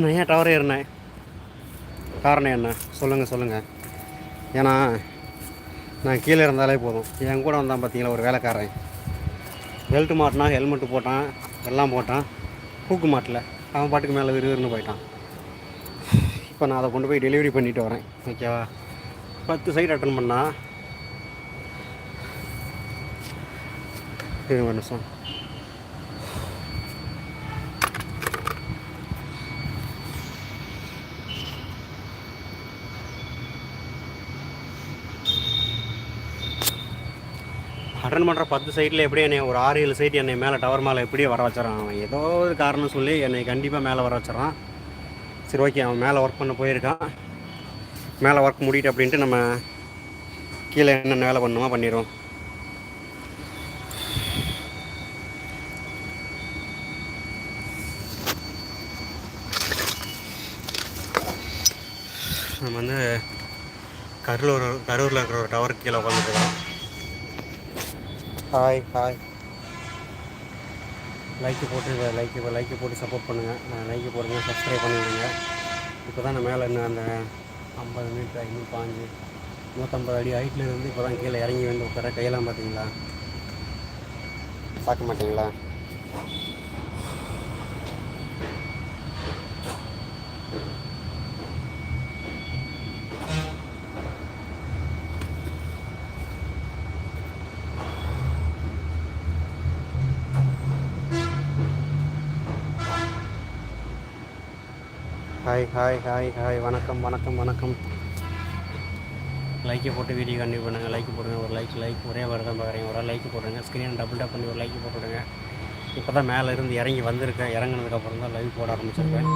நான் ஏன் டவர் ஏறினேன். காரணம் என்ன? சொல்லுங்கள் சொல்லுங்கள் ஏன்னா நான் கீழே இருந்தாலே போதும். என் கூட வந்தான் பார்த்தீங்களா ஒரு வேலைக்காரன். பெல்ட் மாட்டினா ஹெல்மெட்டு போட்டான் எல்லாம் போட்டான். ஹூக்கு மாட்டல. அவன் பாட்டுக்கு மேலே விறுவிறுன்னு போயிட்டான். இப்போ நான் அதை கொண்டு போய் டெலிவரி பண்ணிட்டு வரேன். ஓகேவா பத்து சைட் அட்டன் பண்ணால் ஒரு நிமிஷம். அட்டன் பண்ணுற பத்து சைட்டில் எப்படி என்னை ஒரு ஆறு ஏழு சைட் என்னை மேலே டவர் மேலே எப்படியே வர வச்சிடறான் அவன். ஏதோ ஒரு காரணம் சொல்லி என்னை கண்டிப்பாக மேலே வர வச்சிடறான். சரி ஓகே அவன் மேலே ஒர்க் பண்ண போயிருக்கான். மேலே ஒர்க் முடிட்டு அப்படின்ட்டு நம்ம கீழே என்னென்ன வேலை பண்ணுமா பண்ணிடுவோம். நம்ம வந்து கரூர் கரூரில் இருக்கிற ஒரு டவர் கீழே உட்காந்துருக்கோம் ஹாய் ஹாய் லைக்கு போட்டு லைக்கு லைக்கு போட்டு சப்போர்ட் பண்ணுங்கள் லைக்கு போடுங்க சப்ஸ்கிரைப் பண்ணிவிடுங்க இப்போ தான் நான் மேலே இன்னும் அந்த ஐம்பது மீட்டர் ஐநூறு பாஞ்சு நூற்றம்பது அடி ஹைட்டில் இருந்து இப்போ தான் கீழே இறங்கி வந்து உட்கார கையெல்லாம் பார்த்தீங்களா? பார்க்க மாட்டீங்களா? ஹாய் ஹாய் ஹாய் ஹாய் வணக்கம் வணக்கம் வணக்கம். லைக்கை போட்டு வீடியோ கண்டிப்பாக பண்ணுங்கள் லைக் போடுங்க. ஒரு லைக் லைக் ஒரே வாரம் தான் பார்க்குறீங்க. ஒரு லைக் போடுங்க ஸ்க்ரீன் டபுள் டப் பண்ணி ஒரு லைக் போட்டுவிடுங்க இப்போ தான் மேலே இருந்து இறங்கி வந்திருக்கேன். இறங்கினதுக்கப்புறம் தான் லைவ் போட ஆரம்பிச்சிருக்கேன்.